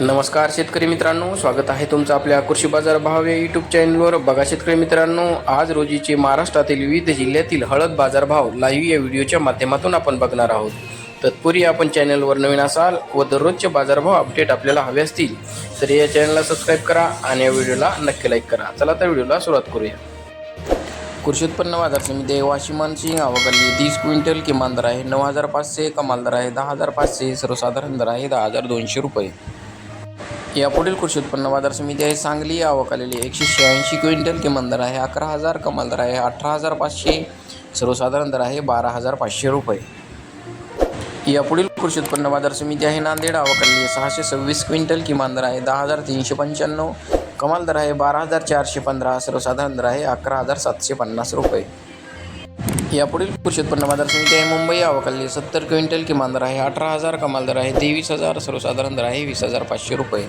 नमस्कार शेतकरी मित्रांनो स्वागत आहे तुमचं आपल्या कृषी बाजार भाव या यूट्यूब चॅनलवर बघा शेतकरी मित्रांनो आज रोजीचे महाराष्ट्रातील विविध जिल्ह्यातील हळद बाजारभाव लाईव्ह या व्हिडिओच्या माध्यमातून आपण बघणार आहोत. तत्पूर्वी आपण चॅनलवर नवीन असाल व दररोजचे बाजारभाव अपडेट आपल्याला हवे असतील तर या चॅनलला सबस्क्राईब करा आणि या व्हिडिओला नक्की लाईक करा. चला तर व्हिडिओला सुरुवात करूया. कृषी उत्पन्न बाजार समिती सिंग आवकाली तीस क्विंटल किमान दर आहे नऊ हजार पाचशे कमाल दर आहे दहा हजार पाचशे सर्वसाधारण दर आहे दहा हजार दोनशे रुपये. यापुढील कृषी उत्पन्न बाजार समिती आहे. सांगली आवक आलेली एकशे शहाऐंशी क्विंटल किमान दर आहे. अकरा हजार कमाल दर आहे. अठरा हजार पाचशे सर्वसाधारण दर आहे. बारा हजार पाचशे रुपये. यापुढील कृषी उत्पन्न बाजार समिती आहे. नांदेड आवक आलेली सहाशे सव्वीस क्विंटल किमान दर आहे. दहा हजार तीनशे पंच्याण्णव कमाल दर आहे. बारा हजार चारशे पंधरा सर्वसाधारण दर आहे. अकरा हजार सातशे पन्नास रुपये. यापुढील कृषी उत्पन्न बाजार समिती आहे. मुंबई आवकाली सत्तर क्विंटल किमान दर आहे. अठरा हजार कमाल दर आहे. तेवीस हजार सर्वसाधारण दर आहे. वीस हजार पाचशे रुपये.